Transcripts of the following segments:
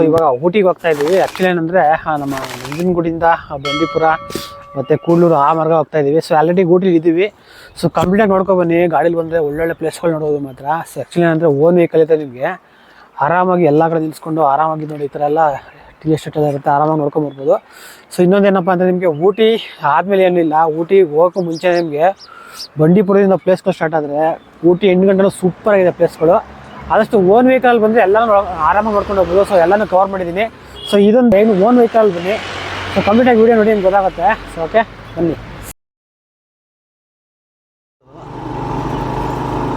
So ಇವಾಗ ಊಟಿಗೆ ಹೋಗ್ತಾ ಇದ್ದೀವಿ ಆ್ಯಕ್ಚುಲಿ ಏನಂದರೆ ನಮ್ಮ ನಂಜನಗೂಡಿಂದ ಬಂಡೀಪುರ ಮತ್ತು ಕೂಡ್ಲೂರು ಆ ಮಾರ್ಗ ಹೋಗ್ತಾ ಇದ್ದೀವಿ ಸೊ ಆಲ್ರೆಡಿ ಊಟಿಲಿ ಇದ್ದೀವಿ ಸೊ ಕಂಪ್ಲೀಟಾಗಿ ನೋಡ್ಕೊ ಬನ್ನಿ. ಗಾಡೀಲಿ ಬಂದರೆ ಒಳ್ಳೊಳ್ಳೆ ಪ್ಲೇಸ್ಗಳು ನೋಡೋದು ಮಾತ್ರ. ಸೊ ಆ್ಯಕ್ಚುಲಿ ಏನಂದರೆ ಓನ್ ವೆಹಿಕಲ್ ಇದೆ ನಿಮಗೆ. ಆರಾಮಾಗಿ ಎಲ್ಲ ಕಡೆ ನಿಲ್ಸ್ಕೊಂಡು ಆರಾಮಾಗಿ ನೋಡಿ, ಈ ಥರ ಎಲ್ಲ ಟೀ ಎಸ್ಟೇಟ್ ಇರುತ್ತೆ, ಆರಾಮಾಗಿ ನೋಡ್ಕೊಂಬರ್ಬೋದು ಸೊ ಇನ್ನೊಂದೇನಪ್ಪ ಅಂದರೆ ನಿಮಗೆ ಊಟಿ ಆದಮೇಲೆ ಏನಿಲ್ಲ ಊಟಿ ಹೋಗೋಕ್ಕೂ ಮುಂಚೆ ನಿಮಗೆ ಬಂಡೀಪುರದಿಂದ ಪ್ಲೇಸ್ಗಳು ಸ್ಟಾರ್ಟ್ ಆದರೆ, ಊಟಿ ಎಂಟು ಗಂಟೆನೂ ಸೂಪರ್ ಆಗಿದೆ ಪ್ಲೇಸ್ಗಳು ಆದಷ್ಟು ಓನ್ ವೆಹಿಕಲ್ ಬಂದರೆ ಎಲ್ಲನೂ ಆರಾಮಾಗಿ ನೋಡ್ಕೊಂಡು ಹೋಗ್ಬೋದು. ಸೊ ಎಲ್ಲನೂ ಕವರ್ ಮಾಡಿದ್ದೀನಿ. ಸೊ ಇದೊಂದು ಏನು ಓನ್ ವೆಹಿಕಲ್ ಬನ್ನಿ. ಸೊ ಕಂಪ್ಲೀಟಾಗಿ ವೀಡಿಯೋ ನೋಡಿ ನಿಮ್ಗೆ ಗೊತ್ತಾಗುತ್ತೆ. ಸೊ ಓಕೆ ಬನ್ನಿ.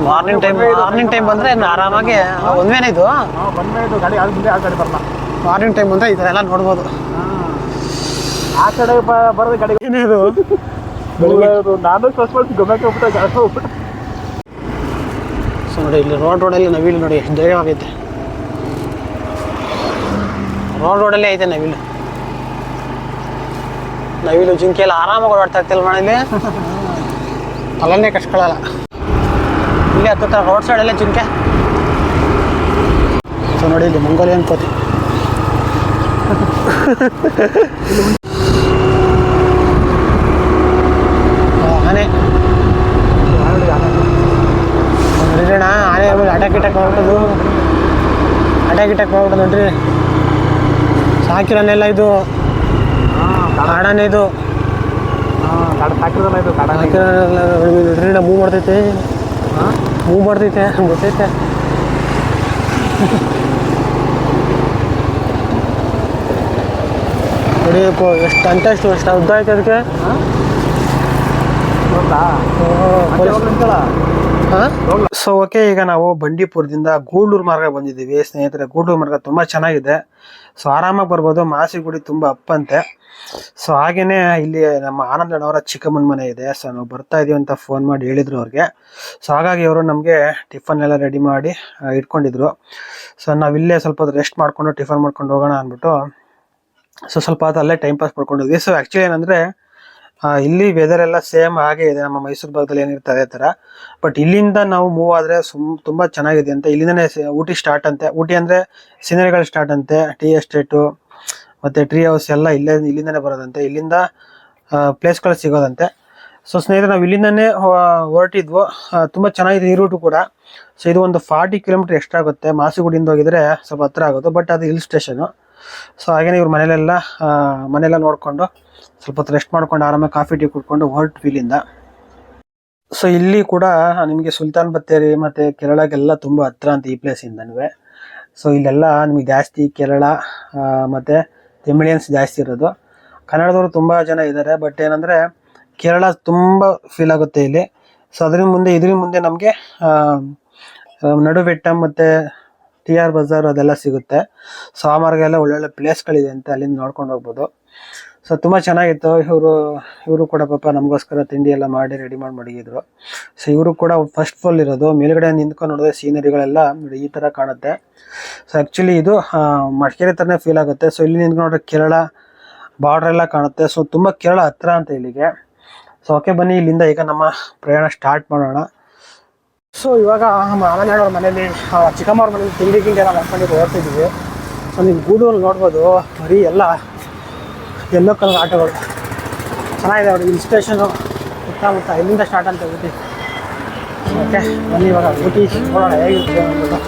ಮಾರ್ನಿಂಗ್ ಟೈಮ್ ಮಾರ್ನಿಂಗ್ ಟೈಮ್ ಬಂದರೆ ಆರಾಮಾಗಿ ಒಂದೇನೇ ಇದು. ಗಾಡಿ ಕಡೆ ಬರಲ್ಲ ಮಾರ್ನಿಂಗ್ ಟೈಮ್ ಬಂದರೆ ಈ ಥರ ಎಲ್ಲ ನೋಡ್ಬೋದು. ಆ ಕಡೆ ಬ- ಬರೋದು ಗಾಡಿ ಏನೇ ಇದು ನಾನು ಸ್ವಲ್ಪ ಗಮನಕ್ಕೆ ಹೋಗ್ಬಿಟ್ಟು ಹೋಗ್ಬಿಟ್ಟು ಸೊ ನೋಡಿ, ಇಲ್ಲಿ ರೋಡ್ ರೋಡಲ್ಲಿ ನವಿಲು ನೋಡಿ, ಎಷ್ಟು ಧೈರ್ಯವಾಗೈತೆ. ರೋಡ್ ರೋಡಲ್ಲೇ ಐತೆ ನವಿಲು. ನವಿಲು ಜಿಂಕೆ ಆರಾಮಾಗಿ ಓಡಾಡ್ತಾ ಇರ್ತಿಲ್ಲ ಮನೇಲಿ ತಲೆನೇ ಕಟ್ಕೊಳ್ಳಲ್ಲ ಇಲ್ಲಿ ಹತ್ತತ್ರ ರೋಡ್ ಸೈಡಲ್ಲೇ ಜಿಂಕೆ. ಸೊ ನೋಡಿ, ಇಲ್ಲಿ ಮಂಗೋಲಿಯನ್ ಕೋತಿ ಆ, ಆನೆ ನೋಡಿರೋಣ ಆನೆ ಆಮೇಲೆ ಅಟ್ಯಾಕ್ ಅಟ್ಯಾಕ್ ಮಾಡ್ಬಿಟ್ಟದು ಅಟ್ಯಾಕ್ ಅಟ್ಯಾಕ್ ಮಾಡ್ಬಿಟ್ಟು ನೋಡ್ರಿ. ಸಾಕಿರೋನೆಲ್ಲ ಇದು. ಕಾಡಾನೆ ಇದು. ಮೂವ್ ಮಾಡ್ತೈತೆ. ಮೂವ್ ಮಾಡ್ತೈತೆ. ಗೊತ್ತೈತೆ. ನೋಡಿ, ಎಷ್ಟು ಅಂತ ಎಷ್ಟು ಎಷ್ಟು ಉದ್ದ ಐತೆ ಅದಕ್ಕೆ? ಸೊ ಓಕೆ ಈಗ ನಾವು ಬಂಡೀಪುರದಿಂದ ಗೂಡೂರು ಮಾರ್ಗ ಬಂದಿದ್ದೀವಿ. ಸ್ನೇಹಿತರೆ ಗೂಡೂರು ಮಾರ್ಗ ತುಂಬ ಚೆನ್ನಾಗಿದೆ. ಸೊ ಆರಾಮಾಗಿ ಬರ್ಬೋದು. ಮಾಸಿಗುಡಿ ತುಂಬ ಅಪ್ಪಂತೆ ಸೊ ಹಾಗೇನೆ ಇಲ್ಲಿ ನಮ್ಮ ಆನಂದಣ್ಣವರ ಚಿಕ್ಕಮ್ಮನ ಮನೆ ಇದೆ. ಸೊ ನಾವು ಬರ್ತಾ ಇದೀವಿ ಅಂತ ಫೋನ್ ಮಾಡಿ ಹೇಳಿದ್ರು ಅವ್ರಿಗೆ. ಸೊ ಹಾಗಾಗಿ ಅವರು ನಮಗೆ ಟಿಫನ್ ಎಲ್ಲ ರೆಡಿ ಮಾಡಿ ಇಟ್ಕೊಂಡಿದ್ರು. ಸೊ ಇಲ್ಲೇ ಸ್ವಲ್ಪ ರೆಸ್ಟ್ ಮಾಡಿಕೊಂಡು ಟಿಫನ್ ಮಾಡ್ಕೊಂಡು ಹೋಗೋಣ ಅಂದ್ಬಿಟ್ಟು ಸೊ ಸ್ವಲ್ಪ ಹೊತ್ತು ಅಲ್ಲೇ ಟೈಮ್ ಪಾಸ್ ಮಾಡ್ಕೊಂಡಿದ್ವಿ. ಸೊ ಆ್ಯಕ್ಚುಲಿ ಏನಂದರೆ ಇಲ್ಲಿ ವೆದರ್ ಎಲ್ಲ ಸೇಮ್ ಹಾಗೆ ಇದೆ. ನಮ್ಮ ಮೈಸೂರು ಭಾಗದಲ್ಲಿ ಏನಿರ್ತದೆ ಅದೇ ಥರ ಬಟ್ ಇಲ್ಲಿಂದ ನಾವು ಮೂವ್ ಆದರೆ ಸುಮ್, ತುಂಬ ಚೆನ್ನಾಗಿದೆ ಅಂತ. ಇಲ್ಲಿಂದನೇ ಊಟಿ ಸ್ಟಾರ್ಟ್ ಅಂತೆ. ಊಟಿ ಅಂದರೆ ಸೀನರಿಗಳು ಸ್ಟಾರ್ಟ್ ಅಂತೆ. ಟೀ ಎಸ್ಟೇಟು ಮತ್ತು ಟ್ರೀ ಹೌಸ್ ಎಲ್ಲ ಇಲ್ಲೇ, ಇಲ್ಲಿಂದನೇ ಬರೋದಂತೆ. ಇಲ್ಲಿಂದ ಪ್ಲೇಸ್ಗಳು ಸಿಗೋದಂತೆ. ಸೊ ಸ್ನೇಹಿತರೆ, ನಾವು ಇಲ್ಲಿಂದನೇ ಹೊರಟಿದ್ವು. ತುಂಬ ಚೆನ್ನಾಗಿದೆ ಈ ರೂಟು ಕೂಡ. ಸೊ ಇದು ಒಂದು ಫಾರ್ಟಿ ಕಿಲೋಮೀಟರ್ ಎಕ್ಸ್ಟ್ರಾ ಆಗುತ್ತೆ. ಮಾಸಿಗುಡಿಯಿಂದ ಹೋಗಿದ್ರೆ ಸ್ವಲ್ಪ ಹತ್ರ ಆಗುತ್ತೆ. ಬಟ್ ಅದು ಹಿಲ್ ಸ್ಟೇಷನು ಸೊ ಹಾಗೇನೆ ಇವ್ರ ಮನೇಲೆಲ್ಲ ಮನೆಯೆಲ್ಲ ನೋಡಿಕೊಂಡು ಸ್ವಲ್ಪ ಹೊತ್ತು ರೆಸ್ಟ್ ಮಾಡ್ಕೊಂಡು ಆರಾಮಾಗಿ ಕಾಫಿ ಟೀ ಕುಡ್ಕೊಂಡು ಹೊರಟು ಫೀಲಿಂದ ಸೊ ಇಲ್ಲಿ ಕೂಡ ನಿಮಗೆ ಸುಲ್ತಾನ್ ಬತ್ತೇರಿ ಮತ್ತು ಕೇರಳಗೆಲ್ಲ ತುಂಬ ಹತ್ರ ಅಂತ ಈ ಪ್ಲೇಸಿಂದನೂ ಸೊ ಇಲ್ಲೆಲ್ಲ ನಿಮಗೆ ಜಾಸ್ತಿ ಕೇರಳ ಮತ್ತು ತಮಿಳಿಯನ್ಸ್ ಜಾಸ್ತಿ ಇರೋದು. ಕನ್ನಡದವರು ತುಂಬ ಜನ ಇದ್ದಾರೆ ಬಟ್ ಏನಂದರೆ ಕೇರಳ ತುಂಬ ಫೀಲ್ ಆಗುತ್ತೆ ಇಲ್ಲಿ. ಸೊ ಅದ್ರ ಮುಂದೆ ಇದ್ರ ಮುಂದೆ ನಮಗೆ ನಡುವೆಟ್ಟ ಮತ್ತು ಟಿ ಆರ್ ಬಜಾರ್ ಅದೆಲ್ಲ ಸಿಗುತ್ತೆ. ಸೊ ಆ ಮಾರ್ಗ ಎಲ್ಲ ಒಳ್ಳೊಳ್ಳೆ ಪ್ಲೇಸ್ಗಳಿದೆ ಅಂತ ಅಲ್ಲಿಂದ ನೋಡ್ಕೊಂಡು ಹೋಗ್ಬೋದು. ಸೊ ತುಂಬ ಚೆನ್ನಾಗಿತ್ತು. ಇವರು ಇವರು ಕೂಡ ಪಾಪ ನಮಗೋಸ್ಕರ ತಿಂಡಿ ಎಲ್ಲ ಮಾಡಿ ರೆಡಿ ಮಾಡಿ ಮಡಗಿದ್ರು. ಸೊ ಇವರು ಕೂಡ ಫಸ್ಟ್ ಫ್ಲೋರ್ ಇರೋದು. ಮೇಲ್ಗಡೆ ನಿಂತ್ಕೊಂಡು ನೋಡಿದ್ರೆ ಸೀನರಿಗಳೆಲ್ಲ ಈ ಥರ ಕಾಣುತ್ತೆ. ಸೊ ಆ್ಯಕ್ಚುಲಿ ಇದು ಮಡಿಕೇರಿ ಥರನೇ ಫೀಲ್ ಆಗುತ್ತೆ. ಸೊ ಇಲ್ಲಿ ನಿಂತ್ಕೊಂಡು ನೋಡ್ರೆ ಕೇರಳ ಬಾರ್ಡ್ರ್ ಎಲ್ಲ ಕಾಣುತ್ತೆ. ಸೊ ತುಂಬ ಕೇರಳ ಹತ್ರ ಅಂತ ಇಲ್ಲಿಗೆ. ಸೊ ಓಕೆ ಬನ್ನಿ. ಇಲ್ಲಿಂದ ಈಗ ನಮ್ಮ ಪ್ರಯಾಣ ಸ್ಟಾರ್ಟ್ ಮಾಡೋಣ. ಸೊ ಇವಾಗ ಮಾಮನಾಡೋರ ಮನೇಲಿ ಚಿಕ್ಕಮ್ಮವ್ರ ಮನೇಲಿ ತಿಂಡಿ ಗಿಂಡಿ ಎಲ್ಲ ಮಾಡ್ಕೊಂಡು ಹೋಗ್ತಿದ್ದೀವಿ ಸೊ ನೀವು ಗೂಡೂರು ನೋಡ್ಬೋದು, ಬರೀ ಎಲ್ಲ ಎಲ್ಲೋ ಕಲರ್ ಆಟೋಗಳು. ಚೆನ್ನಾಗಿದೆ ನೋಡಿ ಹಿಲ್ ಸ್ಟೇಷನು ಸುತ್ತಮುತ್ತ ಇಲ್ಲಿಂದ ಸ್ಟಾರ್ಟ್ ಅಂತ ಊಟಿ ಓಕೆ ಬನ್ನಿ ಇವಾಗ. ಊಟಿ ನೋಡೋಣ ಹೇಗಿರುತ್ತೆ ಅಂದ್ಬಿಟ್ಟು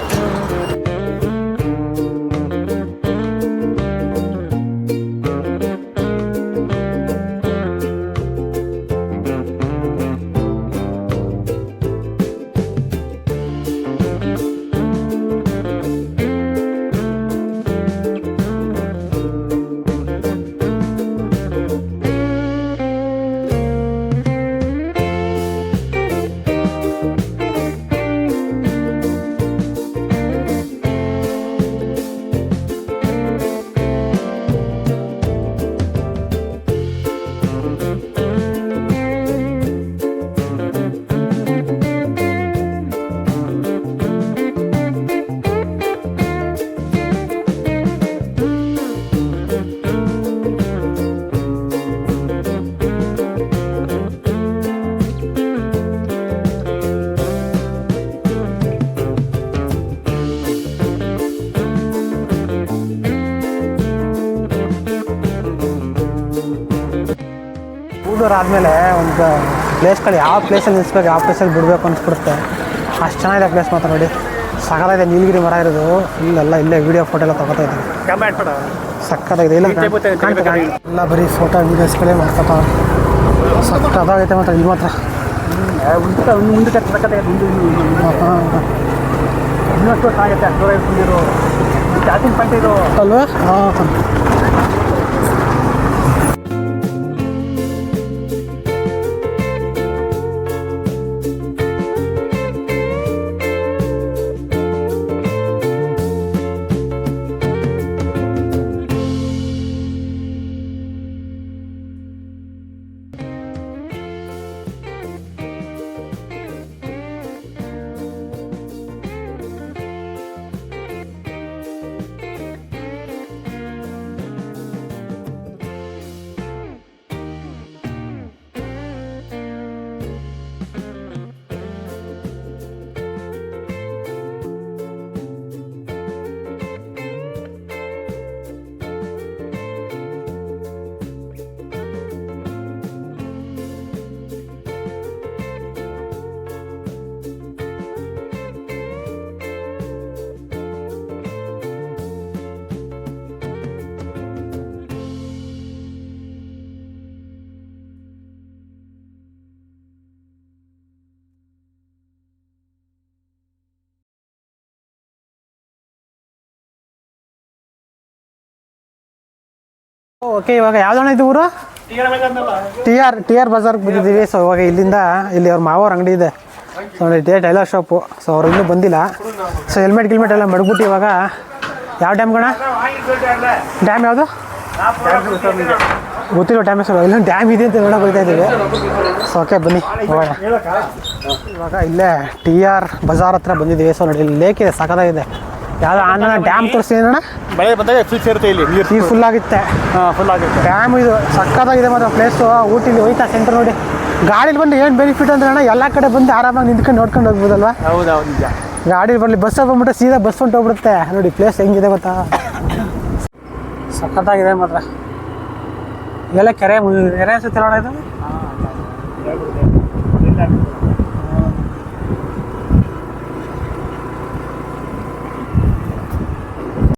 ಗೂಡ್ಲೂರು ಆದಮೇಲೆ ಒಂದು ಪ್ಲೇಸ್ಗಳು ಯಾವ ಪ್ಲೇಸಲ್ಲಿ ನಿಲ್ಲಿಸ್ಬೇಕು ಯಾವ ಪ್ಲೇಸಲ್ಲಿ ಬಿಡಬೇಕು ಅನ್ಸ್ಬಿಡುತ್ತೆ. ಅಷ್ಟು ಚೆನ್ನಾಗಿದೆ ಪ್ಲೇಸ್ ಮಾತ್ರ ನೋಡಿ. ಸಗಲಾಗಿದೆ ನೀಲಗಿರಿ ಮರ ಇರೋದು. ಇಲ್ಲೆಲ್ಲ ಇಲ್ಲೇ ವೀಡಿಯೋ ಫೋಟೋ ಎಲ್ಲ ತಗೋತಾ ಇದ್ದೀನಿ. ಸಕ್ಕತ್ತಾಗಿದೆ. ಇಲ್ಲ. ಎಲ್ಲ ಬರೀ ಫೋಟೋ ವೀಡಿಯೋಸ್ಗಳೇ ಮಾಡ್ಕೊತ ಸಕ್ಕತ್ತಾಗೈತೆ ಮಾತ್ರ ಇಲ್ಲಿ ಮಾತ್ರ. ಇನ್ನಷ್ಟು ಅಲ್ವಾ? ಹಾಂ. ಓಕೆ ಇವಾಗ ಯಾವ್ದಣ್ಣ ಇದು ಊರು? ಟಿ ಆರ್ ಟಿ ಆರ್ ಬಜಾರ್ಗೆ ಬಂದಿದ್ದೀವಿ. ಸೊ ಇವಾಗ ಇಲ್ಲಿಂದ ಇಲ್ಲಿ ಅವ್ರ ಮಾವವ್ರ ಅಂಗಡಿ ಇದೆ. ಸೊ ನೋಡಿ ಟೇ ಟೈಲರ್ ಶಾಪು ಸೊ ಅವ್ರು ಇನ್ನೂ ಬಂದಿಲ್ಲ. ಸೊ ಹೆಲ್ಮೆಟ್ ಗಿಲ್ಮೆಟ್ ಎಲ್ಲ ಮಡ್ಬಿಟ್ಟು ಇವಾಗ ಯಾವ ಡ್ಯಾಮ್ ಗಣ? ಡ್ಯಾಮ್ ಯಾವುದು? ಗೊತ್ತಿರೋ ಡ್ಯಾಮ್ ಹೆಸರು. ಇಲ್ಲೊಂದು ಡ್ಯಾಮ್ ಇದೆ ಅಂತ ನೋಡೋಕೆ ಬರ್ತಾ ಇದ್ದೀವಿ. ಸೊ ಓಕೆ ಬನ್ನಿ. ಹೋಗೋಣ. ಇವಾಗ ಇಲ್ಲೇ ಟಿ ಆರ್ ಬಜಾರ್ ಹತ್ರ ಬಂದಿದ್ದೀವಿ. ಸೊ ನೋಡಿ ಇಲ್ಲಿ ಲೇಕ್ ಇದೆ. ಸಖತ್ತಾಗಿದೆ. ಯಾವ್ದು ಆಂಧ್ರ ಡ್ಯಾಮ್ ತೋರಿಸ್ತೀನಿ ಮಳೆ ಬಂದಾಗ ಫುಲ್ ಸೇರುತ್ತೆ ಇಲ್ಲಿ ನೀರು ನೀರು ಫುಲ್ ಆಗುತ್ತೆ. ಹಾಂ ಫುಲ್ ಆಗುತ್ತೆ. ಡ್ಯಾಮ್ ಇದು ಸಕ್ಕತ್ತಾಗಿದೆ ಮಾತ್ರ ಪ್ಲೇಸು ಊಟಿಲಿ ಹೋಯ್ತಾ ಸೆಂಟರ್ ನೋಡಿ. ಗಾಡೀಲಿ ಬಂದು ಏನು ಬೆನಿಫಿಟ್ ಅಂದ್ರೆ ಅಣ್ಣ ಎಲ್ಲ ಕಡೆ ಬಂದು ಆರಾಮಾಗಿ ನಿಂತ್ಕೊಂಡು ನೋಡ್ಕೊಂಡು ಹೋಗ್ಬೋದಲ್ವಾ? ಹೌದು ಹೌದು ನಿಜ. ಗಾಡಿ ಬರಲಿ ಬಸ್ ಬಂದ್ಬಿಟ್ಟು ಸೀದಾ ಬಸ್ ಹೊಂಟು ಹೋಗ್ಬಿಡುತ್ತೆ. ನೋಡಿ ಪ್ಲೇಸ್ ಹೆಂಗಿದೆ ಗೊತ್ತಾ? ಸಖತ್ತಾಗಿದೆ ಮಾತ್ರ. ಎಲ್ಲ ಕೆರೆ ಕೆರೆ ಅನ್ಸುತ್ತೆ ನೋಡ ಇದು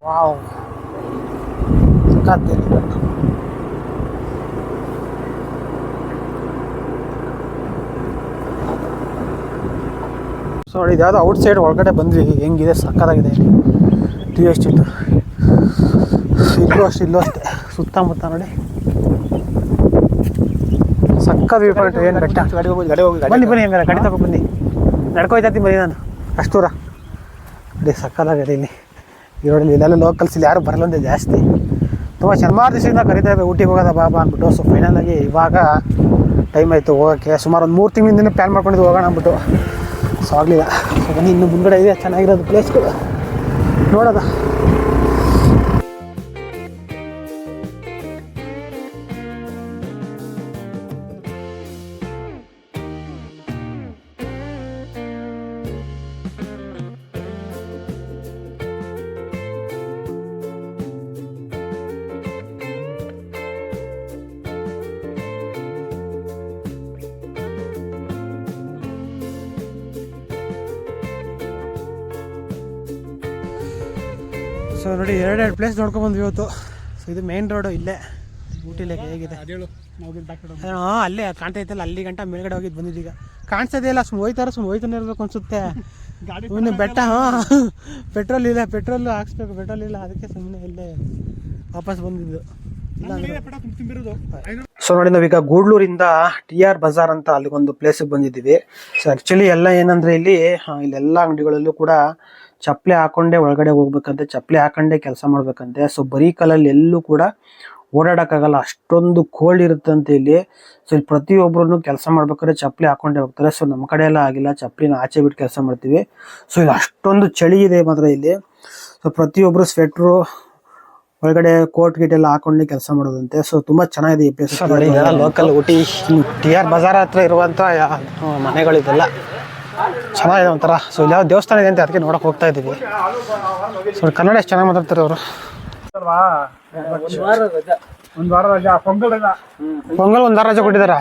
ವಾವ್ ಸಖತ್ತಿದೆ ಸೊ ನೋಡಿ ಇದು ಯಾವುದೋ ಔಟ್ ಸೈಡ್ ಒಳಗಡೆ ಬಂದ್ವಿ. ಹೆಂಗಿದೆ? ಸಕ್ಕತ್ತಾಗಿದೆ ಟಿ ಎಸ್ಟೇಟು ಇಲ್ಲೂ ಅಷ್ಟು ಇಲ್ಲೂ ಅಷ್ಟೇ. ಸುತ್ತಮುತ್ತ ನೋಡಿ. ಸಕ್ಕ ವ್ಯೂ ಪಾಯಿಂಟ್ ಏನು ಬೆಟ್ಟ? ಗಾಡಿ ಹೋಗಿ ಗಾಡಿ ಹೋಗಿ ಬನ್ನಿ ಬನ್ನಿ ಹಂಗಾರೆ ಗಾಡಿ ತಗೊಂಡು ಬನ್ನಿ. ನಡ್ಕೋಯ್ತಾ ಬನ್ನಿ ನಾನು. ಅಷ್ಟು ದೂರ. ನೋಡಿ ಸಕ್ಕತ್ತಾಗಿದೆ ಇಲ್ಲಿ. ಈ ರೋಡಲ್ಲಿ ಇಲ್ಲೆಲ್ಲ ಲೋಕಲ್ಸ್ ಇಲ್ಲಿ ಯಾರು ಬರಲೊಂದೇ ಜಾಸ್ತಿ. ತುಂಬ ಸುಮಾರು ದಿವಸದಿಂದ ಕರಿತಾ ಇದ್ದೆ ಊಟಿಗೆ ಹೋಗೋದ ಬಾಬಾ ಅಂದ್ಬಿಟ್ಟು. ಸೊ ಫೈನಲಾಗಿ ಇವಾಗ ಟೈಮ್ ಆಯಿತು ಹೋಗೋಕ್ಕೆ. ಸುಮಾರು ಒಂದು ಮೂರು ತಿಂಗಳಿಂದ ಪ್ಲ್ಯಾನ್ ಮಾಡ್ಕೊಂಡಿದ್ದು ಹೋಗೋಣ ಅಂದ್ಬಿಟ್ಟು. ಸೊ ಆಗಲಿಲ್ಲ. ಸೊ ಬನ್ನಿ, ಇನ್ನು ಮುಂದ್ಗಡೆ ಇದೆ, ಚೆನ್ನಾಗಿರೋದು ಪ್ಲೇಸ್ಗಳು ನೋಡೋದ ಸೊ ನೋಡಿ ಎರಡೆರಡು ಪ್ಲೇಸ್ ನೋಡ್ಕೊಂಡು ಬಂದ್ವಿ ಇವತ್ತು. ಸೊ ಇದು ಮೇನ್ ರೋಡು ಇಲ್ಲೇ. ಹೇಗಿದೆ. ಅದೇಳು ನಾವು ಬ್ಯಾಕ್ ಹಾಂ ಅಲ್ಲೇ ಕಾಣ್ತಾ ಇತ್ತಲ್ಲ ಅಲ್ಲಿ ಗಂಟ ಮೇಲ್ಗಡೆ ಹೋಗಿದ್ದು ಬಂದಿದ್ದು ಈಗ. ಕಾಣಿಸೋದೇ ಇಲ್ಲ ಸುಮ್ಮನೆ ಹೋಯ್ತಾರ ಸುಮ್ಮನೆ ಹೋಯ್ತಾನೆ ಇರ್ಬೇಕು ಅನ್ಸುತ್ತೆ. ಗಾಡಿ ಇನ್ನು ಬೆಟ್ಟ ಹಾಂ. ಪೆಟ್ರೋಲ್ ಇಲ್ಲ ಪೆಟ್ರೋಲ್ ಹಾಕ್ಸ್ಬೇಕು ಪೆಟ್ರೋಲ್ ಇಲ್ಲ. ಅದಕ್ಕೆ ಸುಮ್ಮನೆ ಇಲ್ಲೇ ವಾಪಸ್ ಬಂದಿದ್ದು. ಸೊ ನೋಡಿ ನಾವೀಗ ಗೂಡ್ಲೂರಿಂದ ಟಿ ಆರ್ ಬಜಾರ್ ಅಂತ ಅಲ್ಲಿಗೊಂದು ಒಂದು ಪ್ಲೇಸಿಗೆ ಬಂದಿದ್ದೀವಿ. ಸೊ ಆ್ಯಕ್ಚುಲಿ ಎಲ್ಲ ಏನಂದ್ರೆ ಇಲ್ಲಿ ಇಲ್ಲೆಲ್ಲ ಅಂಗಡಿಗಳಲ್ಲೂ ಕೂಡ ಚಪ್ಪಲಿ ಹಾಕೊಂಡೇ ಒಳಗಡೆ ಹೋಗ್ಬೇಕಂತೆ, ಚಪ್ಪಲಿ ಹಾಕೊಂಡೇ ಕೆಲಸ ಮಾಡ್ಬೇಕಂತೆ. ಸೊ ಬರೀ ಕಾಲಲ್ಲಿ ಎಲ್ಲೂ ಕೂಡ ಓಡಾಡೋಕ್ಕಾಗಲ್ಲ. ಅಷ್ಟೊಂದು ಕೋಲ್ಡ್ ಇರುತ್ತಂತೆ ಇಲ್ಲಿ. ಸೊ ಇಲ್ಲಿ ಪ್ರತಿಯೊಬ್ಬರೂ ಕೆಲಸ ಮಾಡ್ಬೇಕಾದ್ರೆ ಚಪ್ಪಲಿ ಹಾಕೊಂಡೇ ಹೋಗ್ತಾರೆ. ಸೊ ನಮ್ಮ ಕಡೆ ಎಲ್ಲ ಆಗಿಲ್ಲ. ಚಪ್ಪಲಿನ ಆಚೆ ಬಿಟ್ಟು ಕೆಲಸ ಮಾಡ್ತೀವಿ. ಸೊ ಇಲ್ಲಿ ಅಷ್ಟೊಂದು ಚಳಿ ಇದೆ ಮಾತ್ರ ಇಲ್ಲಿ. ಸೊ ಪ್ರತಿಯೊಬ್ಬರು ಸ್ವೆಟ್ರು ಒಳಗಡೆ ಕೋಟ್ ಗೀಟ್ ಎಲ್ಲ ಹಾಕೊಂಡೆ ಕೆಲಸ ಮಾಡೋದಂತೆ. ಸೊ ತುಂಬಾ ಚೆನ್ನಾಗಿದೆ ಈ place local Ooty T R bazaar ಹತ್ರ ಇರುವಂತ ಮನೆಗಳಿದೆಲ್ಲ. ಚೆನ್ನಾಗಿದೆ ಒಂಥರ. ಸೊ ಇಲ್ಲಿ ಯಾವ ದೇವಸ್ಥಾನ ಇದೆ ಅಂತ ಅದಕ್ಕೆ ನೋಡಕ್ ಹೋಗ್ತಾ ಇದ್ದೀವಿ. ಸೊ ಕನ್ನಡ ಎಷ್ಟು ಚೆನ್ನಾಗಿ ಮಾತಾಡ್ತಾರೆ ಅವರು? ಒಂದು ವಾರ ರಜಾ ಒಂದು ವಾರ ರಜಾ. ಪೊಂಗಲ್ ಒಂದ್ ವಾರ ರಜೆ ಕೊಟ್ಟಿದಾರ?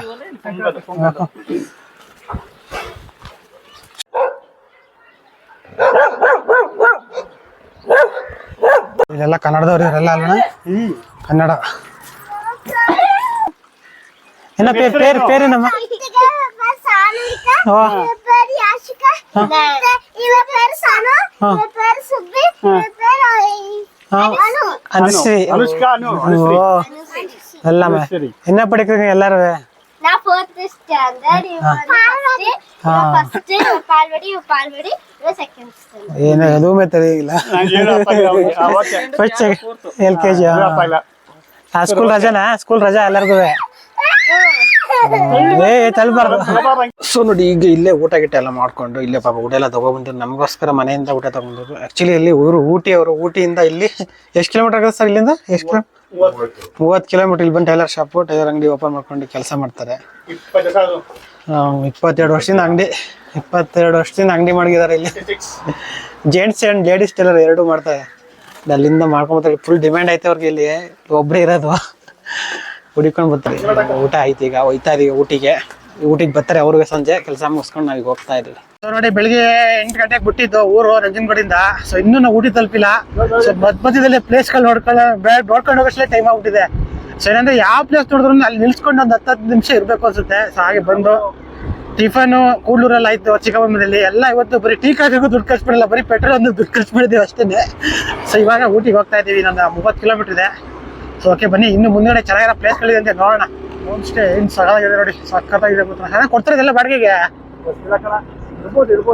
ಇಲ್ಲೆಲ್ಲ ಕನ್ನಡದವ್ರು ಇವರೆಲ್ಲ ಅಲ್ಲಣ್ಣ ಕನ್ನಡ. ಏನ ಪೇರ್ ಪೇರ್ ಪೇರೇನಮ್ಮ அனுஸ்ரீ அனுஷ்கா. அனு. அனுஸ்ரீ எல்லாமே. என்ன படிக்கிறீங்க எல்லாரும்? நான் ஃபோர்த் ஸ்டாண்டர்ட் பால்வடி. ஃபர்ஸ்ட் பால்வடி பால்வடி எனக்கு எதுவுமே தெரியல. எல்கேஜி ஸ்கூல் ரஜானா ஸ்கூல் ரஜா எல்லாருக்கும்? ಏ ಸೊ ನೋಡಿ, ಈಗ ಇಲ್ಲೇ ಊಟ ಗಿಟ ಎಲ್ಲ ಮಾಡ್ಕೊಂಡು ಇಲ್ಲೇ ಪಾಪ ಊಟ ಎಲ್ಲ ತಗೊಬಂದು ನಮಗೋಸ್ಕರ ಮನೆಯಿಂದ ಊಟ ತಗೊಂಡ್ರು ಆಕ್ಚುಲಿ ಇಲ್ಲಿ ಊರು ಊಟಿ ಅವರು ಊಟಿಯಿಂದ ಇಲ್ಲಿ ಎಷ್ಟು ಕಿಲೋಮೀಟರ್ ಆಗುತ್ತೆ ಸರ್ ಇಲ್ಲಿಂದ? ಎಷ್ಟು ಮೂವತ್ತು ಕಿಲೋಮೀಟರ್ ಇಲ್ಲಿ ಬಂದು ಟೈಲರ್ ಶಾಪ್ ಟೈಲರ್ ಅಂಗಡಿ ಓಪನ್ ಮಾಡ್ಕೊಂಡು ಕೆಲಸ ಮಾಡ್ತಾರೆ. ಇಪ್ಪತ್ತೆರಡು ವರ್ಷದಿಂದ ಅಂಗಡಿ, ಇಪ್ಪತ್ತೆರಡು ವರ್ಷದಿಂದ ಅಂಗಡಿ ಮಾಡಿದ್ದಾರೆ ಇಲ್ಲಿ. ಜೆಂಟ್ಸ್ ಆ್ಯಂಡ್ ಲೇಡೀಸ್ ಟೈಲರ್ ಎರಡು ಮಾಡ್ತಾರೆ. ಅಲ್ಲಿಂದ ಮಾಡ್ಕೊಂಬತ್ತಾರೆ. ಫುಲ್ ಡಿಮ್ಯಾಂಡ್ ಐತೆ ಅವ್ರಿಗೆ ಇಲ್ಲಿ. ಒಬ್ಬರೇ ಇರೋದು. ಹುಡಿಕೊಂಡು ಬರ್ತಾರೆ. ಊಟ ಆಯ್ತು ಈಗ ಹೋಯ್ತಾ ಇದೀವಿ ಊಟಿಗೆ. ಊಟಿಗೆ ಬರ್ತಾರೆ ಅವ್ರಿಗೆ ಸಂಜೆ, ಕೆಲಸ ಮುಗಿಸ್ಕೊಂಡು ನಾವೀಗ ಹೋಗ್ತಾ ಇದೀವಿ ನೋಡಿ, ಬೆಳಿಗ್ಗೆ ಎಂಟು ಗಂಟೆಗೆ ಬಿಟ್ಟಿದ್ದು ಊರು ನಂಜನಗೂಡಿಂದ. ಸೊ ಇನ್ನೂ ನಾವು ಊಟಿ ತಲುಪಿಲ್ಲ. ಸೊ ಮಧ್ಯ ಮಧ್ಯದಲ್ಲಿ ಪ್ಲೇಸ್ಗಳು ನೋಡ್ಕೊಂಡು ನೋಡ್ಕೊಂಡು ಹೋಗೋಷ್ಟೇ ಟೈಮ್ ಆಗ್ಬಿಟ್ಟಿದೆ. ಸೊ ಏನಂದ್ರೆ ಯಾವ ಪ್ಲೇಸ್ ನೋಡಿದ್ರು ಅಲ್ಲಿ ನಿಲ್ಸ್ಕೊಂಡು ಒಂದು ಹತ್ತು ನಿಮಿಷ ಇರಬೇಕು ಅನ್ಸುತ್ತೆ. ಸೊ ಹಾಗೆ ಬಂದು ಟಿಫನು ಕೂಡ್ಲೂರಲ್ಲಿ ಆಯ್ತು ಚಿಕ್ಕಬಳ್ಳಾಪುರದಲ್ಲಿ. ಎಲ್ಲ ಇವತ್ತು ಬರೀ ಟೀ ಕಾಫಿಗೂ ದುಡ್ಡು ಖರ್ಚು ಮಾಡಿಲ್ಲ, ಬರೀ ಪೆಟ್ರೋಲ್ ಒಂದು ದುಡ್ಡು ಖರ್ಚು ಮಾಡಿದ್ದೀವಿ ಅಷ್ಟೇ ಸೊ ಇವಾಗ ಊಟಿಗೆ ಹೋಗ್ತಾ ಇದ್ದೀವಿ ನನ್ನ ಮೂವತ್ತು ಕಿಲೋಮೀಟರ್ ಇದೆ. ಸೊ ಓಕೆ ಬನ್ನಿ. ಇನ್ನು ಮುಂದೆ ಚೆನ್ನಾಗಿರೋ ಪ್ಲೇಸ್ಗಳಿದೆ ಅಂತ ನೋಡೋಣ. ಹೋಮ್ ಸ್ಟೇ ಏನು ಸಗದಾಗಿದೆ ನೋಡಿ. ಸಖತ್ತಾಗಿದೆ ಗೊತ್ತಾ ಹಣ ಕೊಡ್ತಾರೆ ಬಾಡಿಗೆಗೆ?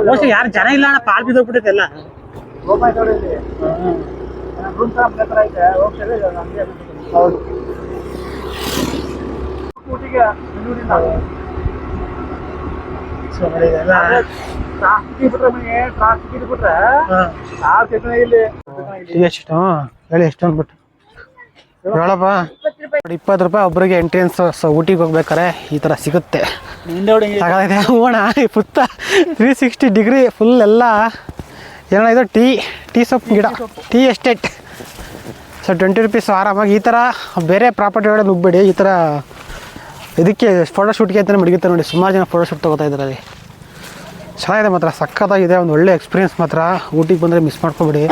ಮೋಸ್ಟ್ಲಿ ಯಾರು ಜನ ಇಲ್ಲ ಅಣ್ಣ. ಪಾಲ್ ಬಿದ್ದೋಗ್ಬಿಟ್ಟಿದೆ ಎಲ್ಲ. ಹೌದು ಸೊ ನೋಡಿ ಇದೆಲ್ಲ. ಟ್ರಾಫಿಕ್ ಬಿಟ್ರೆ ಇಲ್ಲಿ ಎಷ್ಟು? ಹೇಳಿ ಎಷ್ಟು ಅಂದ್ಬಿಟ್ಟು. ಹೇಳಪ್ಪ. ಇಪ್ಪತ್ತು ರೂಪಾಯಿ ಒಬ್ಬರಿಗೆ ಎಂಟ್ರೆನ್ಸ್ ಊಟಿಗೆ ಹೋಗ್ಬೇಕಾರೆ ಈ ಥರ ಸಿಗುತ್ತೆ. ಹೋಗೋಣ. ಪುತ್ತ ತ್ರೀ ಸಿಕ್ಸ್ಟಿ ಡಿಗ್ರಿ ಫುಲ್ ಎಲ್ಲ. ಏನೋ ಇದು? ಟೀ ಟೀ ಸೊಪ್ಪು ಗಿಡ. Tea estate so twenty rupees ಆರಾಮಾಗಿ. ಈ ಥರ ಬೇರೆ ಪ್ರಾಪರ್ಟಿ ಒಳಗೆ ನುಗ್ಬೇಡಿ. ಈ ಥರ ಇದಕ್ಕೆ ಫೋಟೋಶೂಟ್ಗೆ ಅಂತಲೇ ಮಡಗಿರ್ತಾರೆ ನೋಡಿ. ಸುಮಾರು ಜನ ಫೋಟೋಶೂಟ್ ತೊಗೋತಾ ಇದ್ದಾರೆ ಅಲ್ಲಿ. ಚೆನ್ನಾಗಿದೆ ಮಾತ್ರ. ಸಖತ್ತಾಗಿದೆ. ಒಂದು ಒಳ್ಳೆ ಎಕ್ಸ್ಪೀರಿಯನ್ಸ್ ಮಾತ್ರ. ಊಟಿಗೆ ಬಂದರೆ ಮಿಸ್ ಮಾಡ್ಕೊಬೇಡಿ.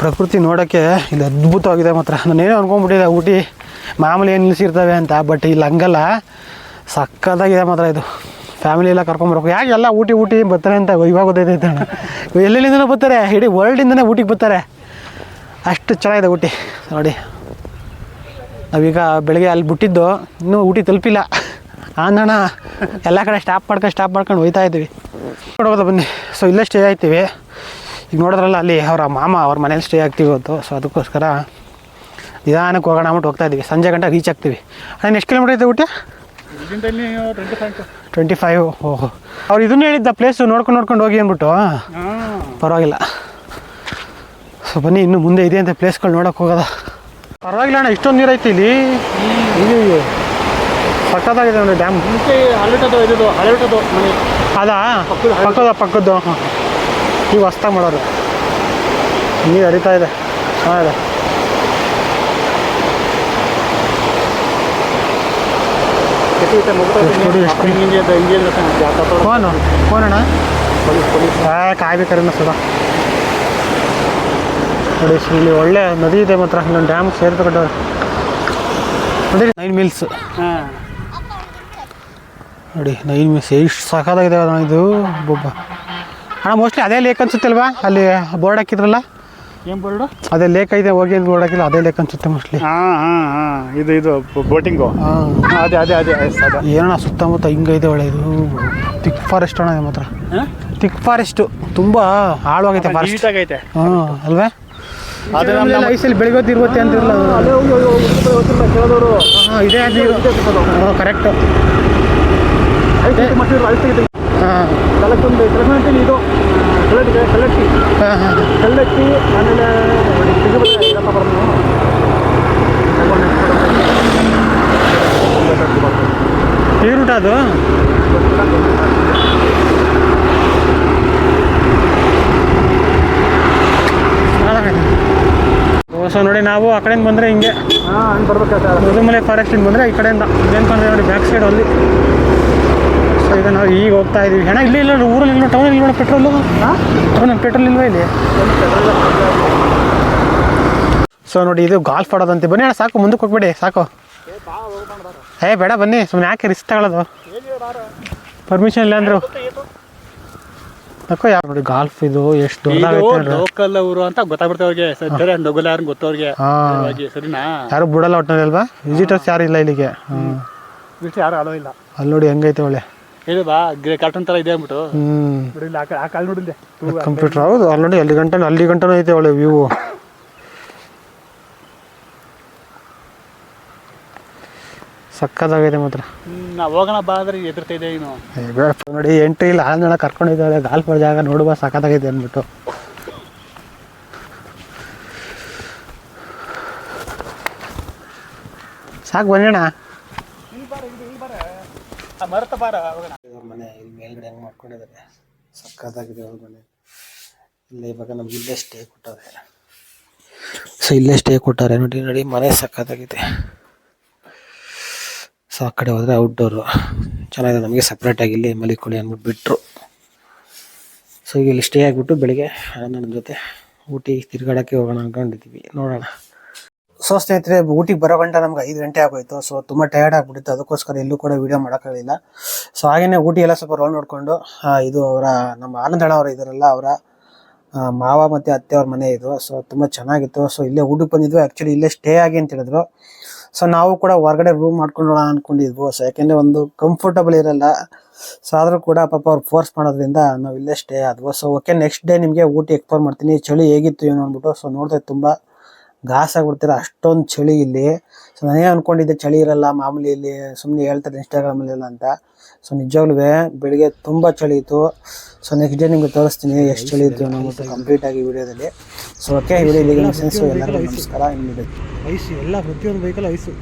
ಪ್ರಕೃತಿ ನೋಡೋಕ್ಕೆ ಇಲ್ಲಿ ಅದ್ಭುತವಾಗಿದೆ ಮಾತ್ರ. ನಾನೇನೋ ಅನ್ಕೊಂಡ್ಬಿಟ್ಟಿದೆ ಊಟಿ ಮಾಮೂಲಿ ಏನು ನಿಲ್ಲಿಸಿರ್ತವೆ ಅಂತ ಬಟ್ ಇಲ್ಲಿ ಹಂಗಲ್ಲ. ಸಕ್ಕತ್ತಾಗಿದೆ ಮಾತ್ರ ಇದು. ಫ್ಯಾಮಿಲಿ ಎಲ್ಲ ಕರ್ಕೊಂಬರ್ಬೇಕು. ಯಾಕೆ ಎಲ್ಲ ಊಟಿ ಊಟಿ ಬರ್ತಾರೆ ಅಂತ ಇವಾಗ ಗೊತ್ತೈತೆ ಎಲ್ಲೆಲ್ಲಿಂದನೂ ಬರ್ತಾರೆ, ಇಡೀ ವರ್ಲ್ಡಿಂದನೇ ಊಟಿಗೆ ಬರ್ತಾರೆ. ಅಷ್ಟು ಚೆನ್ನಾಗಿದೆ ಊಟಿ. ನೋಡಿ. ನಾವೀಗ ಬೆಳಗ್ಗೆ ಅಲ್ಲಿ ಬಿಟ್ಟಿದ್ದು, ಇನ್ನೂ ಊಟಿ ತಲುಪಿಲ್ಲ. ಆಂದಣ ಎಲ್ಲ ಕಡೆ ಸ್ಟಾಪ್ ಮಾಡ್ಕೊಂಡು ಸ್ಟಾಪ್ ಮಾಡ್ಕೊಂಡು ಹೋಯ್ತಾ ಇದ್ದೀವಿ. ನೋಡ್ಬೋದು ಬನ್ನಿ. ಸೊ ಇಲ್ಲೇ ಸ್ಟೇ ಆಗ್ತೀವಿ. ಈಗ ನೋಡಿದ್ರಲ್ಲ ಅಲ್ಲಿ ಅವರ ಮಾಮ ಅವ್ರ ಮನೇಲಿ ಸ್ಟೇ ಆಗ್ತೀವಿ ಇವತ್ತು. ಸೊ ಅದಕ್ಕೋಸ್ಕರ ನಿಧಾನಕ್ಕೆ ಹೋಗೋಣ ಅಂದ್ಬಿಟ್ಟು ಹೋಗ್ತಾ ಇದ್ದೀವಿ. ಸಂಜೆ ಗಂಟೆ ರೀಚ್ ಆಗ್ತೀವಿ. ಅಣ್ಣ ಎಷ್ಟು ಕಿಲೋಮೀಟರ್ ಇದೆ ಊಟಿ? ಟ್ವೆಂಟಿ ಫೈವ್ ಓಹೋ. ಅವ್ರು ಇದನ್ನ ಹೇಳಿದ್ದ ಪ್ಲೇಸು ನೋಡ್ಕೊಂಡು ನೋಡ್ಕೊಂಡು ಹೋಗಿ ಅಂದ್ಬಿಟ್ಟು. ಪರವಾಗಿಲ್ಲ. ಸೊ ಬನ್ನಿ ಇನ್ನು ಮುಂದೆ ಇದೆ ಅಂತ ಪ್ಲೇಸ್ಗಳು ನೋಡೋಕೆ ಹೋಗೋದ. ಪರವಾಗಿಲ್ಲ ಅಣ್ಣ ಇಷ್ಟೊಂದು ನೀರು ಐತಿ ಇಲ್ಲಿ. ಪಕ್ಕದಾಗಿದೆ ನೋಡಿ ಡ್ಯಾಮ್ ಅದಾ? ಪಕ್ಕದ ಪಕ್ಕದ್ದು. ಈಗ ಹೊಸ್ತ ಮಾಡೋರು ನೀರು ಹರಿತಾ ಇದೆ. ಚೆನ್ನಾಗಿದೆ. ಫೋನು ಫೋನಣ್ಣ? ಕಾಯ್ಬೇಕಾರೆ ಸದಾ ನೋಡಿ ಇಲ್ಲಿ ಒಳ್ಳೆ ನದಿ ಇದೆ ಮಾತ್ರ. ಇಲ್ಲೊಂದು ಡ್ಯಾಮ್ ಸೇರಿ ತಗೊಂಡವ್ರೆ ನೋಡಿ ನೈನ್ ಮಿಲ್ಸ್. ಹಾಂ. ನೋಡಿ ನೈನ್ ಮಿಲ್ಸ್ ಎಷ್ಟು ಸಾಕಾದಾಗಿದೆ ಇದು. ಬೊಬ್ಬ. ಅಣ್ಣ ಮೋಸ್ಟ್ಲಿ ಅದೇ ಲೇಕ್ ಅನ್ಸುತ್ತಲ್ವಾ ಅಲ್ಲಿ ಬೋರ್ಡ್ ಹಾಕಿದ್ರಲ್ಲ ಏನು ಬೋರ್ಡ್ ಅದೇ ಲೇಕ್ ಇದೆ ಹೋಗಿ ಅಂತ ಬೋರ್ಡ್ ಹಾಕಿಲ್ಲ ಅದೇ ಲೇಕ್ ಅನ್ಸುತ್ತೆ ಮೋಸ್ಟ್ಲಿ ಹಾಂ ಹಾಂ ಹಾಂ ಇದು ಇದು ಬೋಟಿಂಗು ಹಾಂ ಅದೇ ಅದೇ ಅದೇ ಏನಣ್ಣ ಸುತ್ತಮುತ್ತ ಇದೆ ಒಳ್ಳೆ ಇದು ತಿಕ್ ಫಾರೆಸ್ಟ್ ಅಣ್ಣ ಮಾತ್ರ ತಿಕ್ ಫಾರೆಸ್ಟು ತುಂಬ ಆಳವಾಗೈತೆ ಫಾರೆಸ್ಟ್ ಆಗೈತೆ ಹಾಂ ಅಲ್ವೇ ಅದೇ ನಮ್ಮ- ನಮ್ಮ- ಐಸಲ್ಲಿ ಇರುವತ್ತೆ ಅಂತಿರಲ್ಲ ಇದೇ ಕರೆಕ್ಟ್ ಮಟ್ಟಿರು ಅಳ್ತಿ ಇದೆ. ಹಾಂ ಹಾಂ ಕಲ್ಲಟ್ಟಿ ಆಮೇಲೆ ಎಲ್ಲ ಬರ್ನು ಈ ರೂಟ್ ಅದು? ಸೊ ನೋಡಿ ನಾವು ಆ ಕಡೆಯಿಂದ ಬಂದರೆ ಹಿಂಗೆ. ಹಾಂ ಹಂಗೆ ಬರ್ಬೇಕಾ ಸರ್ ಮುದುಮಲೆ ಫಾರೆಸ್ಟಿಂದ ಬಂದರೆ ಈ ಕಡೆಯಿಂದ. ಏನ್ಕೊಂಡ್ರೆ ನೋಡಿ ಬ್ಯಾಕ್ ಸೈಡ್ ಅಲ್ಲಿ. ಸೊ ಈಗ ನಾವು ಈಗ ಹೋಗ್ತಾ ಇದೀವಿ. ಹೆಣ ಇಲ್ಲಿ ಇಲ್ಲ ಊರಲ್ಲಿ ಇಲ್ಲ ಟೌನ್ ಇಲ್ಲ ಪೆಟ್ರೋಲು ಹಾಂ? ಟೌನ್ ಪೆಟ್ರೋಲ್ ಇಲ್ವಾ ಇಲ್ಲಿ? ಸೊ ನೋಡಿ ಇದು ಗಾಲ್ಫ್ ಆಡೋದಂತೆ. ಬನ್ನಿ ಅಣ್ಣ ಸಾಕು ಮುಂದಕ್ಕೆ ಹೋಗ್ಬೇಡಿ ಸಾಕು. ಏ ಬೇಡ ಬನ್ನಿ ಸುಮ್ಮನೆ ಯಾಕೆ ರಿಸ್ಕ್ ತಗೊಳ್ಳೋದು ಪರ್ಮಿಷನ್ ಇಲ್ಲ ಅಂದ್ರು. ಯಾಕೋ ಯಾರು ನೋಡಿ ಗಾಲ್ಫ್ ಇದು ಎಷ್ಟು ದೊಡ್ಡದಾಗೈತೆ ಲೋಕಲ್ ಅವರು ಅಂತ ಗೊತ್ತಾಗ್ಬಿಡ್ತಾವೆ ಅವ್ರಿಗೆ. ಯಾರು ಗೊತ್ತವ್ರಿಗೆ ಹಾಂ. ಸರಿನಾ? ಯಾರು ಬಿಡಲ್ಲ ಒಟ್ಟಿನಲ್ಲಿ ಅಲ್ವಾ? ವಿಸಿಟರ್ಸ್ ಯಾರು ಇಲ್ಲ ಇಲ್ಲಿಗೆ? ಯಾರು ಅಲೋ ಇಲ್ಲ. ಅಲ್ಲಿ ನೋಡಿ ಹೆಂಗೈತೆ ಒಳ್ಳೆ. ಹೇಳಿ ಬಾ ಗ್ರೇ ಕಾರ್ಟೂನ್ ಥರ ಇದೆ ಅಂದ್ಬಿಟ್ಟು. ನೋಡಿಲ್ಲ ಆ ಕಾಲು ನೋಡಿಲ್ಲ. ಕಂಪ್ಯೂಟರ್ ಹೌದು ಆಲ್ರೆಡಿ ಅಲ್ಲಿ ಗಂಟೆ ಅಲ್ಲಿ ಗಂಟನೂ ಐತೆ ಒಳ್ಳೆ ವ್ಯೂ ಸಕ್ಕದಾಗಿದೆ ಮಾತ್ರ. ನಾವು ಹೋಗೋಣ ಬಾ ಅಂದ್ರೆ ಎದುರ್ತಾ ಇದೆ ಇನ್ನು ನೋಡಿ ಎಂಟ್ರಿ ಇಲ್ಲ ಆಂಜಣ ಕರ್ಕೊಂಡಿದ್ದಾರೆ ಗಾಲ್ಫ್ ಜಾಗ ನೋಡುವ ಸಕ್ಕದಾಗಿದೆ ಅಂದ್ಬಿಟ್ಟು. ಸಾಕು ಬನ್ನಿಣ್ಣ ಮರತ ಬಾರ ಹೋಗೋಣ. ಮನೆ, ಇಲ್ಲಿ ಮೇಲ್ಗಡೆ ಹೆಂಗೆ ಮಾಡ್ಕೊಂಡಿದ್ದಾರೆ ಸಕ್ಕತ್ತಾಗಿದೆ ಅವ್ರ ಮನೆ. ಇಲ್ಲೇ ಇವಾಗ ನಮ್ಗೆ ಇಲ್ಲೇ ಸ್ಟೇ ಕೊಟ್ಟವ್ರೆ. ಸೊ ಇಲ್ಲೇ ಸ್ಟೇ ಕೊಟ್ಟಾರೆ ನೋಡಿ ನೋಡಿ ಮನೆ ಸಕ್ಕತ್ತಾಗಿದೆ. ಸೊ ಆ ಕಡೆ ಹೋದರೆ ಔಟ್ಡೋರು ಚೆನ್ನಾಗಿದೆ, ನಮಗೆ ಸಪ್ರೇಟಾಗಿ ಇಲ್ಲಿ ಮಲಿಕೊಳ್ಳಿ ಅಂದ್ಬಿಟ್ಟು ಬಿಟ್ಟರು ಸೊ ಇಲ್ಲಿ ಸ್ಟೇ ಆಗಿಬಿಟ್ಟು ಬೆಳಿಗ್ಗೆ ನನ್ನ ಜೊತೆ ಊಟಿ ತಿರ್ಗಾಡೋಕ್ಕೆ ಹೋಗೋಣ ಅಂದ್ಕೊಂಡಿದ್ದೀವಿ ನೋಡೋಣ. ಸೊ ಸ್ನೇಹಿತರೆ, ಊಟಿಗೆ ಬರೋ ಗಂಟೆ ನಮ್ಗೆ ಐದು ಗಂಟೆ ಆಗೋಯ್ತು. ಸೊ ತುಂಬ ಟಯರ್ಡ್ ಆಗಿಬಿಟ್ಟಿತ್ತು. ಅದಕ್ಕೋಸ್ಕರ ಎಲ್ಲೂ ಕೂಡ ವೀಡಿಯೋ ಮಾಡೋಕ್ಕಾಗಲಿಲ್ಲ. ಸೊ ಹಾಗೆಯೇ ಊಟಿ ಎಲ್ಲ ಸ್ವಲ್ಪ ರೌಂಡ್ ನೋಡಿಕೊಂಡು ಇದು ಅವರ ನಮ್ಮ ಆನಂದಣ್ಣ ಅವರು ಇದರಲ್ಲ, ಅವರ ಮಾವ ಮತ್ತು ಅತ್ತೆ ಅವ್ರ ಮನೆ ಇದು. ಸೊ ತುಂಬ ಚೆನ್ನಾಗಿತ್ತು. ಸೊ ಇಲ್ಲೇ ಊಟಕ್ಕೆ ಬಂದಿದ್ವಿ. ಆ್ಯಕ್ಚುಲಿ ಇಲ್ಲೇ ಸ್ಟೇ ಆಗಿ ಅಂತ ಹೇಳಿದ್ರು. ಸೊ ನಾವು ಕೂಡ ಹೊರಗಡೆ ರೂಮ್ ಮಾಡ್ಕೊಂಡೋಣ ಅಂದ್ಕೊಂಡಿದ್ವು ಸೊ ಯಾಕೆಂದರೆ ಒಂದು ಕಂಫರ್ಟಬಲ್ ಇರಲ್ಲ. ಸೊ ಆದರೂ ಕೂಡ ಪಾಪ ಅವ್ರು ಫೋರ್ಸ್ ಮಾಡೋದ್ರಿಂದ ನಾವು ಇಲ್ಲೇ ಸ್ಟೇ ಆದ್ವು. ಸೊ ಓಕೆ ನೆಕ್ಸ್ಟ್ ಡೇ ನಿಮಗೆ ಊಟಿ ಎಕ್ಸ್ಪ್ಲೋರ್ ಮಾಡ್ತೀನಿ. ಚಳಿ ಹೇಗಿತ್ತು ಏನು ಅಂದ್ಬಿಟ್ಟು, ಸೊ ನೋಡ್ತಾ ತುಂಬ. ಗಾಸ್ ಆಗ್ಬಿಡ್ತೀರ ಅಷ್ಟೊಂದು ಚಳಿ ಇಲ್ಲಿ. ಸೊ ನಾನೇ ಅನ್ಕೊಂಡಿದ್ದೆ, ಚಳಿ ಇರಲ್ಲ, ಮಾಮೂಲಿ ಇಲ್ಲಿ ಸುಮ್ಮನೆ ಹೇಳ್ತಾರೆ ಇನ್ಸ್ಟಾಗ್ರಾಮಲ್ಲಿ ಎಲ್ಲ ಅಂತ. ಸೊ ನಿಜವಾಗ್ಲೂ ಬೆಳಿಗ್ಗೆ ತುಂಬ ಚಳಿ ಇತ್ತು. ಸೊ ನೆಕ್ಸ್ಟ್ ಡೇ ನಿಮ್ಗೆ ತೋರಿಸ್ತೀನಿ ಎಷ್ಟು ಚಳಿ ಇತ್ತು ಅನ್ನೋದು ಕಂಪ್ಲೀಟ್ ಆಗಿ ವಿಡಿಯೋದಲ್ಲಿ. ಸೊ ಓಕೆ ವಿಡಿಯೋ ಎಲ್ಲರಿಗೂ ನಮಸ್ಕಾರ. ಐಸು, ಎಲ್ಲ ಪ್ರತಿಯೊಂದು ಬೈಕಲ್ಲಿ ಐಸು.